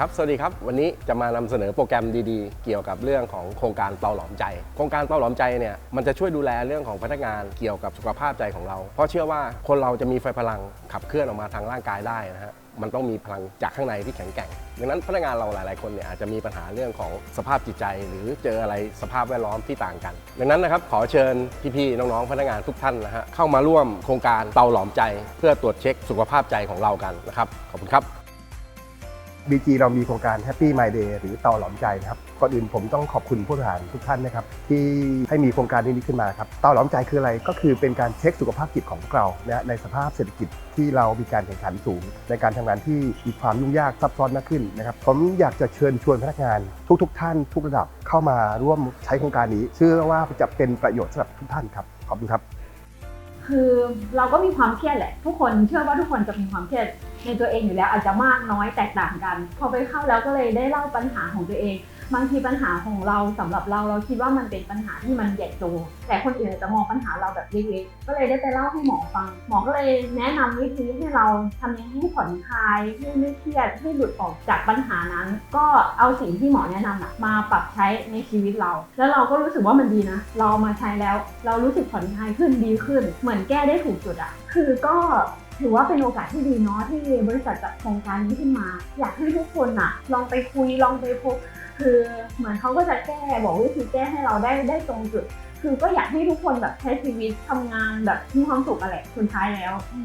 ครับ สวัสดีครับ วันนี้จะมานำเสนอโปรแกรมดีๆ เกี่ยวกับเรื่องของโครงการเตาหลอมใจ โครงการเตาหลอมใจเนี่ยมันจะช่วยดูแลเรื่องของพนักงานเกี่ยวกับสุขภาพใจของเรา เพราะเชื่อว่าคนเราจะมีไฟพลังขับเคลื่อนออกมาทางร่างกายได้นะฮะมันต้องมีพลังจากข้างในที่แข็งแกร่ง ดังนั้นพนักงานเราหลาย ๆ คนเนี่ยอาจจะมีปัญหาเรื่องของสภาพจิตใจ หรือเจออะไรสภาพแวดล้อมที่ต่างกัน ดังนั้นนะครับขอเชิญพี่ ๆ น้อง ๆ พนักงานทุกท่านนะฮะเข้ามาร่วมโครงการเตาหลอมใจ เพื่อตรวจเช็คสุขภาพใจของเรากันนะครับ ขอบคุณครับ BG เรามีโครงการ Happy My Day หรือเตาหลอมใจนะครับก่อนอื่นผมต้องขอบคุณผู้บริหารทุกท่านนะครับที่ให้มีโครงการนี้ขึ้นมาครับเตาหลอมใจคืออะไรก็คือเป็นการเช็คสุขภาพจิตของพวกเรานะในสภาพเศรษฐกิจที่เรามีการแข่งขันสูง ในการทำงานที่มีความยุ่งยากซับซ้อนมากขึ้นนะครับผมอยากจะเชิญชวนพนักงานทุกๆท่าน ทุกระดับเข้ามาร่วมใช้โครงการนี้เชื่อว่าจะเป็นประโยชน์สำหรับทุกท่านครับขอบคุณครับ คือเราก็มีความเครียดแหละทุกคนเชื่อว่าทุกคนจะมีความเครียด ในตัวเองอยู่แล้วอาจจะมากน้อยแตกต่างกัน พอไปเข้าแล้วก็เลยได้เล่าปัญหาของตัวเอง บางทีปัญหาของเราสำหรับเราเราคิดว่ามันเป็นปัญหาที่มันใหญ่โตแต่คนอื่นจะมองปัญหาเราแบบเล็กๆก็เลยได้ไปเล่าให้หมอฟัง หมอก็เลยแนะนำวิธีให้เราทำยังไงให้ผ่อนคลายให้ไม่เครียดให้หลุดออกจากปัญหานั้น ก็เอาสิ่งที่หมอแนะนำมาปรับใช้ในชีวิตเรา แล้วเราก็รู้สึกว่ามันดีนะ เราเอามาใช้แล้ว เรารู้สึกผ่อนคลายขึ้นดีขึ้น เหมือนแก้ได้ถูกจุดอะคือก็ ถือว่าเป็นโอกาสที่ดีเนาะที่บริษัทจัดโครงการนี้ขึ้นมา อยากให้ทุกคนอะลองไปคุยลองไปพบ คือเหมือนเขาก็จะแก้บอกวิธีแก้ให้เราได้ได้ตรงจุด คือก็อยากให้ทุกคนแบบใช้ชีวิตทำงานแบบมีความสุขอะไรสุดท้ายแล้วอื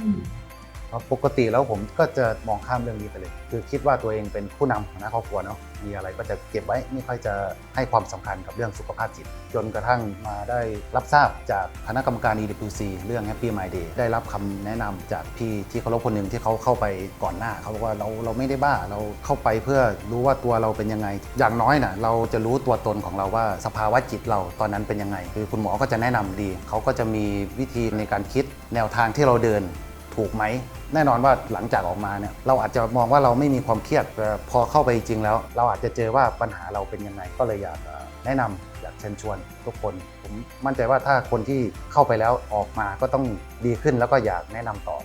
ปกติแล้วผมก็จะมองข้ามเรื่องนี้ไปเลย คือคิดว่าตัวเองเป็นผู้นำของน้าครอบครัวเนาะมีอะไรก็จะเก็บไว้ไม่ค่อยจะให้ความสำคัญกับเรื่องสุขภาพจิต จนกระทั่งมาได้รับทราบจากคณะกรรมการ EWC เรื่อง Happy My Day ได้รับคำแนะนำจากพี่ที่เคารพคนหนึ่งที่เขาเข้าไปก่อนหน้าเขาบอกว่าเราเราไม่ได้บ้าเราเข้าไปเพื่อรู้ว่าตัวเราเป็นยังไง อย่างน้อยนะเราจะรู้ตัวตนของเราว่าสภาวะจิตเราตอนนั้นเป็นยังไง คือคุณหมอก็จะแนะนำดีเขาก็จะมีวิธีในการคิดแนวทางที่เราเดิน ถูกไหม แน่นอนว่าหลังจากออกมาเนี่ยเราอาจจะมองว่าเราไม่มีความเครียดแต่พอเข้าไปจริงแล้ว เราอาจจะเจอว่าปัญหาเราเป็นยังไงก็เลยอยากแนะนำอยากเชิญชวนทุกคน ผมมั่นใจว่าถ้าคนที่เข้าไปแล้วออกมาก็ต้องดีขึ้นแล้วก็อยากแนะนำต่อ